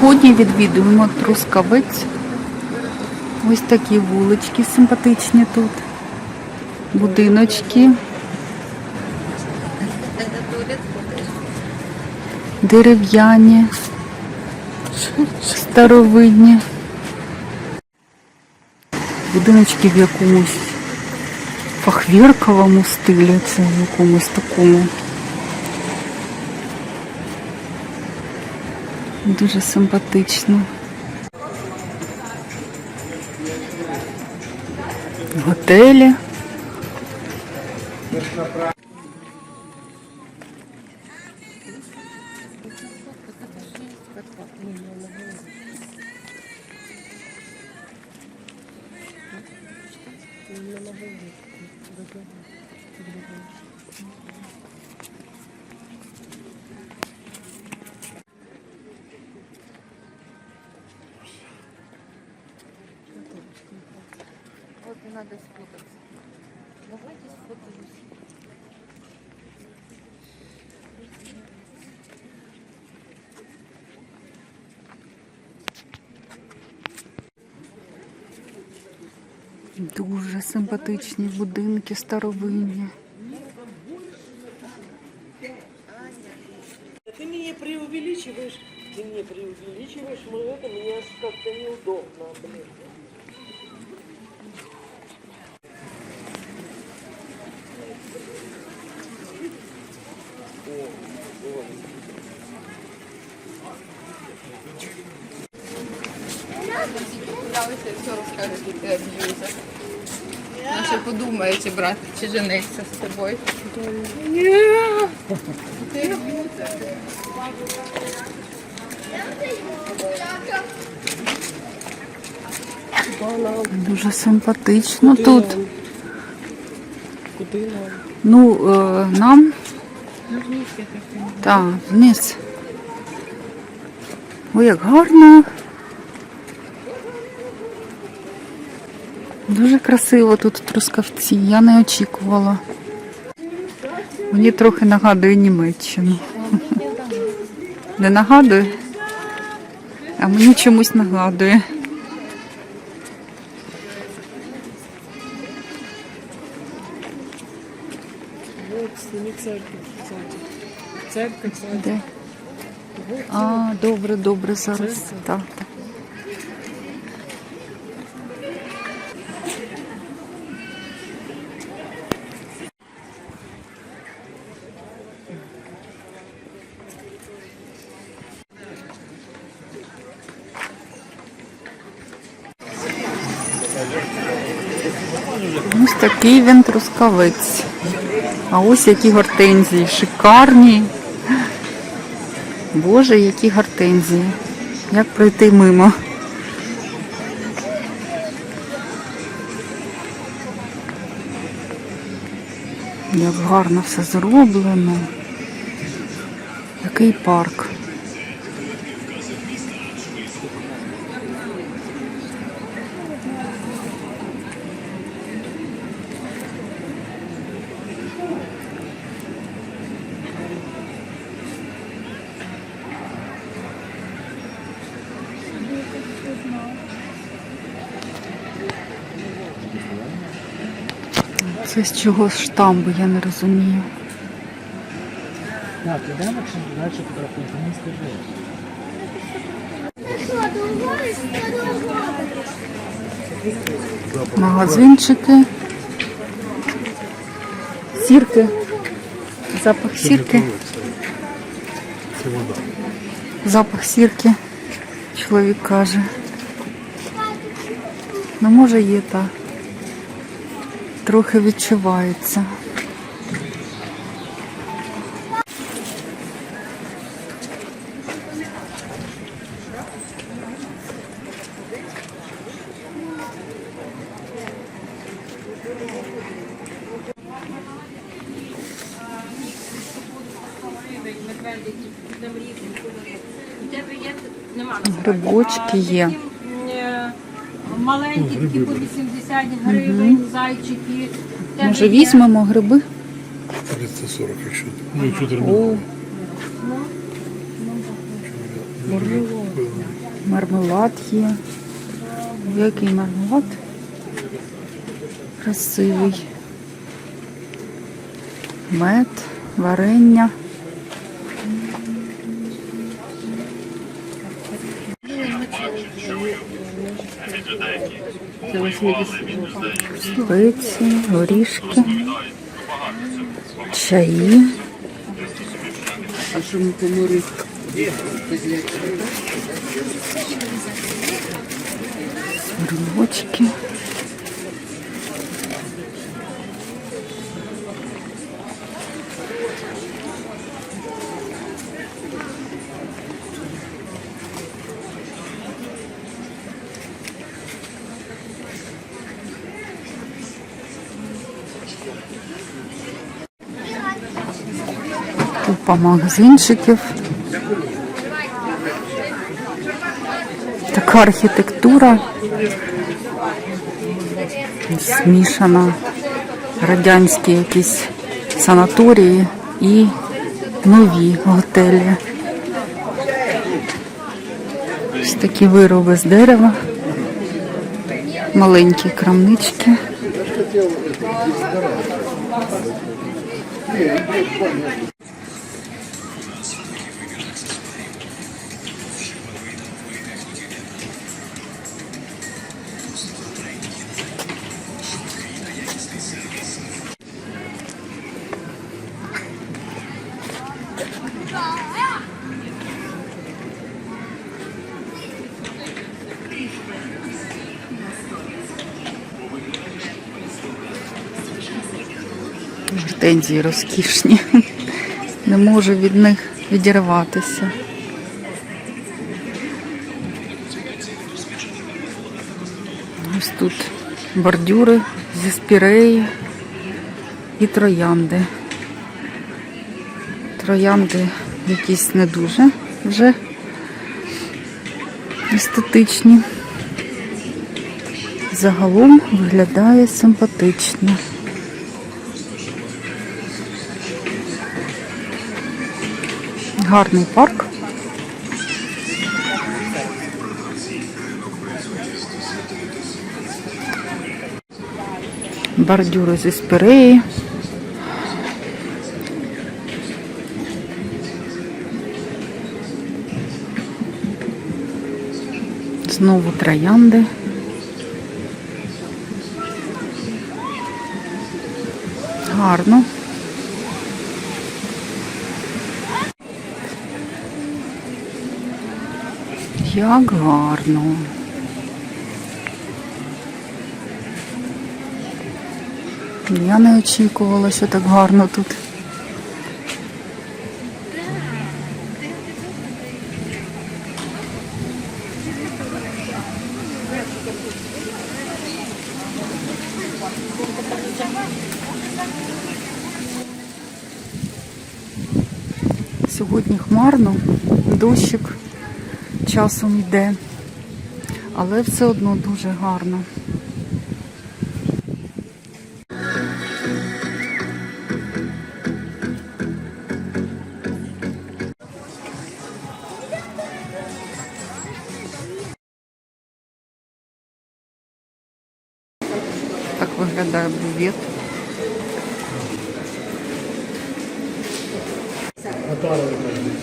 Сьогодні відвідуємо Трускавець. Ось такі вулички симпатичні тут. Будиночки. Дерев'яні, старовинні. Будиночки в якомусь фахверковому стилі, це в якомусь такому. Дуже симпатично. Готелі. Надо сфотаться. Давайте сфотаемся. Дуже симпатичні будинки старовинні. Ты мне преувеличиваешь, ты мне преувеличиваешь, но это мне аж как-то неудобно, блин. Справиться, все розкажуть, і ти аб'юзер. А ще подумає, чи брати, чи жениться з тобою. Ні. Ти. Дуже симпатично тут. Куди нам? Ну, е, нам. Так, вниз. Ой, як гарно. Дуже красиво тут в Трускавці. Я не очікувала. Мені трохи нагадує Німеччину. Не нагадує? А мені чомусь нагадує. Церковь. Де? А, добре, добре, зараз. Так, так. Ось такий він трускавець. А ось які гортензії, шикарні. Боже, які гортензії. Як пройти мимо? Як гарно все зроблено. Який парк. Це з чого штамби, я не розумію. Так, іде Максим, далі фотографуй, ти мені скажи. Магазинчики. Сірки. Запах сірки. Це вода. Запах сірки. Чоловік каже. Ну, може, є так. Трохи відчувається. Грибочки є. Маленькі такі по 80 гривень, зайчики. Може, є- візьмемо гриби? 340, якщо ну, якщо О, термінал. Ну, Можливо. Мармелад є. Який мармелад? Красивий. Мед, варення. Це 80. Спеці, горішки, чаї. А що ми помори? грибочки. Купа магазинчиків. Така архітектура змішана. Радянські якісь санаторії і нові готелі. Ось такі вироби з дерева. Маленькі крамнички. Гортензії розкішні. Не можу від них відірватися. Ось тут бордюри зі спіреї і троянди. Троянди якісь не дуже вже естетичні. Загалом виглядає симпатично. Гарний парк. Бордюри зі спіреї. Знову троянди. Гарно. Як гарно. Я не очікувала, що так гарно тут. Сьогодні хмарно, дощик часом йде, але все одно дуже гарно. Так виглядає бювет. Взяли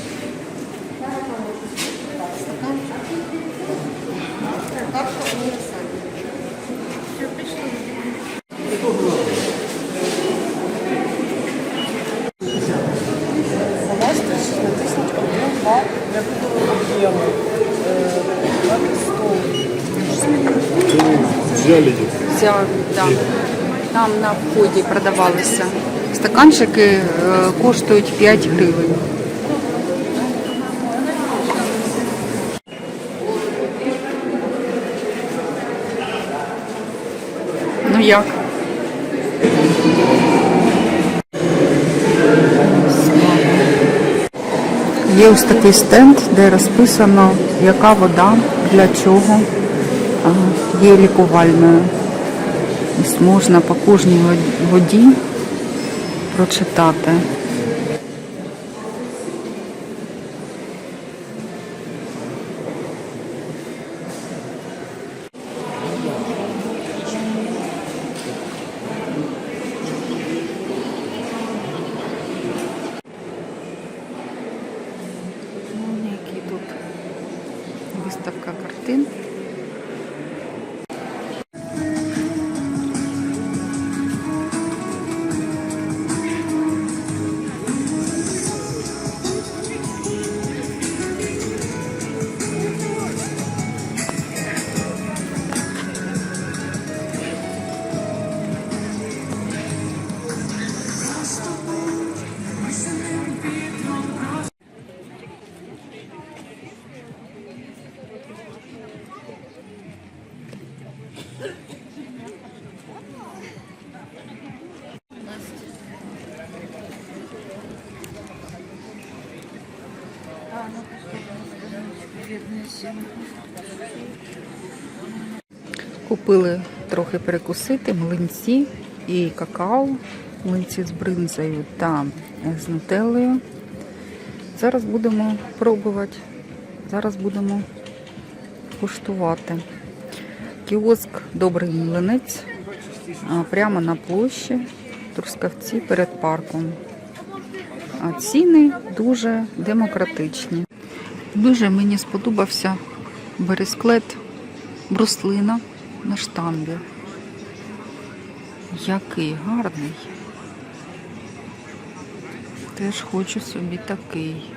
Ця, да. Там на вході продавалися. Стаканчики е, коштують 5 гривень. Ну як? Є ось такий стенд, де розписано, яка вода, для чого є лікувальною. Можна по кожній воді прочитати. Купили трохи перекусити, млинці і какао, млинці з бринзою та з нутеллою. Зараз будемо пробувати. Зараз будемо куштувати. Кіоск Добрий млинець прямо на площі Трускавці перед парком. Ціни дуже демократичні. Дуже мені сподобався бересклет бруслина на штамбі. Який гарний. Теж хочу собі такий.